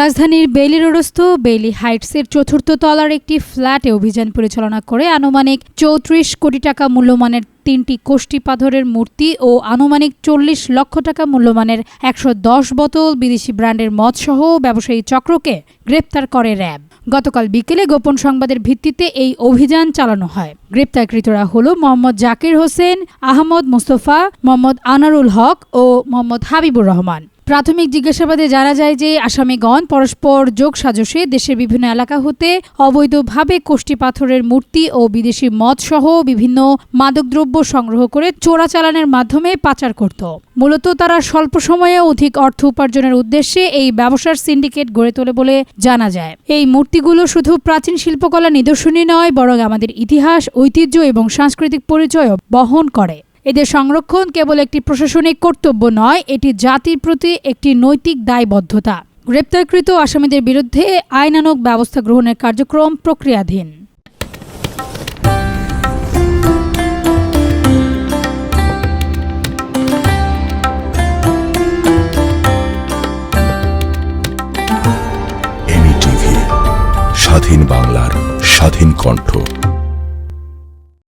রাজধানীর Bailey রোডস্থ Bailey হাইটসের চতুর্থ তলার একটি ফ্ল্যাটে অভিযান পরিচালনা করে আনুমানিক চৌত্রিশ কোটি টাকা মূল্যমানের তিনটি কোষ্ঠী পাথরের মূর্তি ও আনুমানিক চল্লিশ লক্ষ টাকা মূল্যমানের একশো দশ বোতল বিদেশি ব্র্যান্ডের মদসহ ব্যবসায়ী চক্রকে গ্রেপ্তার করে র্যাব। গতকাল বিকেলে গোপন সংবাদের ভিত্তিতে এই অভিযান চালানো হয়। গ্রেপ্তারকৃতরা হল মোহাম্মদ জাকির হোসেন, আহমদ মুস্তফা, মোহাম্মদ আনারুল হক ও মোহাম্মদ হাবিবুর রহমান। প্রাথমিক জিজ্ঞাসাবাদে জানা যায় যে আসামিগণ পরস্পর যোগ সাজসে দেশের বিভিন্ন এলাকা হতে অবৈধভাবে কোষ্ঠী পাথরের মূর্তি ও বিদেশি মদসহ বিভিন্ন মাদকদ্রব্য সংগ্রহ করে চোরাচালানের মাধ্যমে পাচার করত। মূলত তারা স্বল্প সময়ে অধিক অর্থ উপার্জনের উদ্দেশ্যে এই ব্যবসার সিন্ডিকেট গড়ে তোলে বলে জানা যায়। এই মূর্তিগুলো শুধু প্রাচীন শিল্পকলা নিদর্শনী নয়, বরং আমাদের ইতিহাস, ঐতিহ্য এবং সাংস্কৃতিক পরিচয়ও বহন করে। এদের সংরক্ষণ কেবল একটি প্রশাসনিক কর্তব্য নয়, এটি জাতির প্রতি একটি নৈতিক দায়বদ্ধতা। গ্রেপ্তারকৃত আসামিদের বিরুদ্ধে আইনানুগ ব্যবস্থা গ্রহণের কার্যক্রম প্রক্রিয়াধীন। স্বাধীন বাংলার স্বাধীন কণ্ঠ।